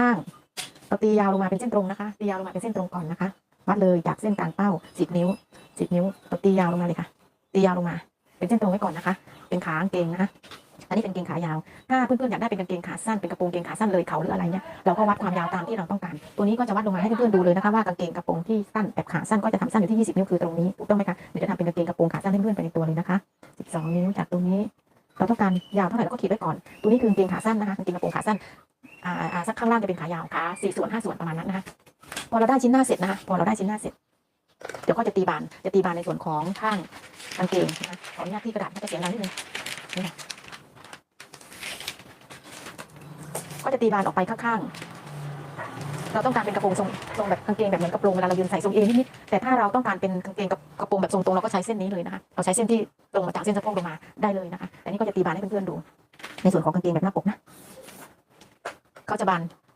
ข้างๆเราตียาวลงมาเป็นเส้นตรงนะคะ ตียาวลงมาเป็นเส้นตรงก่อนนะคะ วัดเลยจากเส้นกลางเป้าสิบนิ้วสิบนิ้วเราตียาวลงมาเลยค่ะ ตียาวลงมา เป็นเส้นตรงไว้ก่อนนะคะ เป็นขากางเกงนะคะอันนี้เป็นเกงขายาว ถ้าเพื่อนๆอยากได้เป็นกางเกงขาสั้น เป็นกระโปรงเกงขาสั้นเลยเขาหรืออะไรเนี่ย เราก็วัดความยาวตามที่เราต้องการ ตัวนี้ก็จะวัดลงมาให้เพื่อนๆดูเลยนะคะว่ากางเกงกระโปรงที่สั้นแบบขาสั้นก็จะทำสั้นอยู่ที่ 20 นิ้วคือตรงนี้ถูกต้องไหมคะ เดี๋ยวจะทำเป็นกางเกงกระโปรงขาสั้นให้เพื่อนๆไปในตัวเลยนะคะ 12 นิ้วจากตรงนี้ เราต้องการยาวเท่าไหร่เราก็ขีดไว้ก่อน ตัวนี้คือกางเกงขาสั้นนะคะกางเกงกระโปรงขาสั้น อ่าอ่าสักข้างล่างจะเป็นขายาวขาสี่ส่วนห้าส่วนประมาณนั้นนะคะพอเราได้ชิ้นหน้าเสร็จนะคะพอเราได้ชิ้นหน้าเสร็จ เดี๋ยวก็จะตีบานจะตีบานในส่วนของข้างกางเกงนะคะขออนุญาตที่กระดาษมันจะเสียงดังนิดนึงนี่ค่ะก็จะตีบานออกไปข้างๆ เราต้องการเป็นกระโปรงทรงทรงแบบกางเกงแบบเหมือนกระโปรงเวลาเรายืนใส่ทรงเอนิดๆ แต่ถ้าเราต้องการเป็นกางเกงกับกระโปรงแบบทรงตรงเราก็ใช้เส้นนี้เลยนะคะเราใช้เส้นที่ตรงมาจากเส้นสะโพกลงมาได้เลยนะคะแต่นี่ก็จะตีบานให้เพื่อนๆดู ในส่วนของกางเกงแบบหน้าปกนะ เขาจะบาน